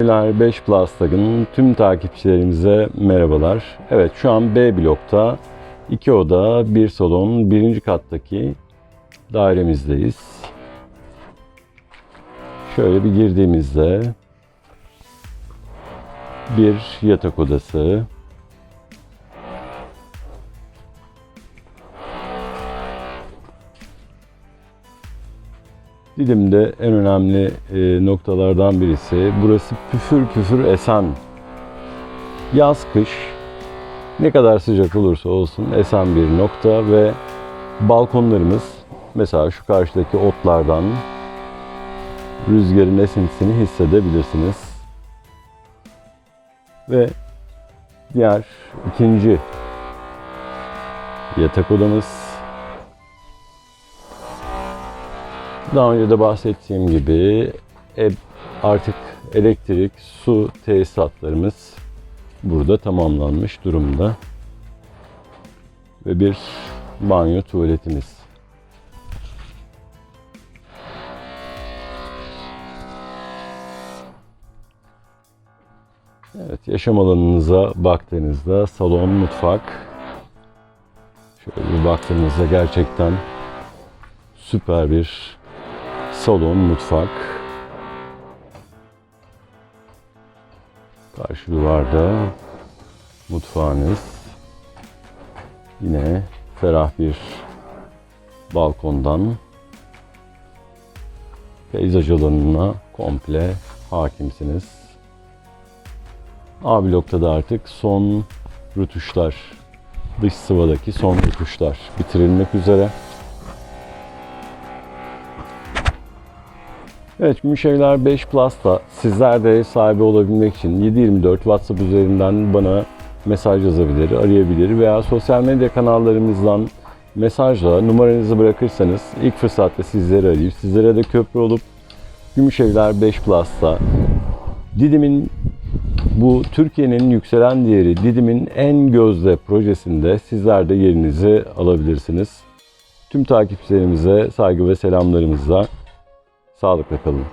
Gümüşevler 5 Plus'ın tüm takipçilerimize merhabalar. Evet şu an B blokta 2 oda, 1 salon, birinci kattaki dairemizdeyiz. Şöyle bir girdiğimizde bir yatak odası, Didim'de en önemli e, noktalardan birisi. Burası püfür püfür esen. Yaz kış ne kadar sıcak olursa olsun esen bir nokta ve balkonlarımız mesela şu karşıdaki otlardan rüzgarın esintisini hissedebilirsiniz. Ve diğer ikinci yatak odamız Daha önce de bahsettiğim gibi e, artık elektrik, su tesisatlarımız burada tamamlanmış durumda. Ve bir banyo tuvaletimiz. Evet, yaşam alanınıza baktığınızda salon, mutfak. Şöyle bir baktığınızda gerçekten süper bir salon, mutfak. Karşı duvarda mutfağınız. Yine ferah bir balkondan peyzaj alanına komple hakimsiniz. A blokta da artık son rütuşlar, dış sıvadaki son rütuşlar bitirilmek üzere. Evet Gümüşevler 5 Plus'ta sizler de sahibi olabilmek için 724 WhatsApp üzerinden bana mesaj yazabilir, arayabilir veya sosyal medya kanallarımızdan mesajla numaranızı bırakırsanız ilk fırsatta sizleri arayıp sizlere de köprü olup Gümüşevler 5 Plus'ta Didim'in bu Türkiye'nin yükselen değeri Didim'in en gözde projesinde sizler de yerinizi alabilirsiniz. Tüm takipçilerimize saygı ve selamlarımızla Sağlıkla kalın.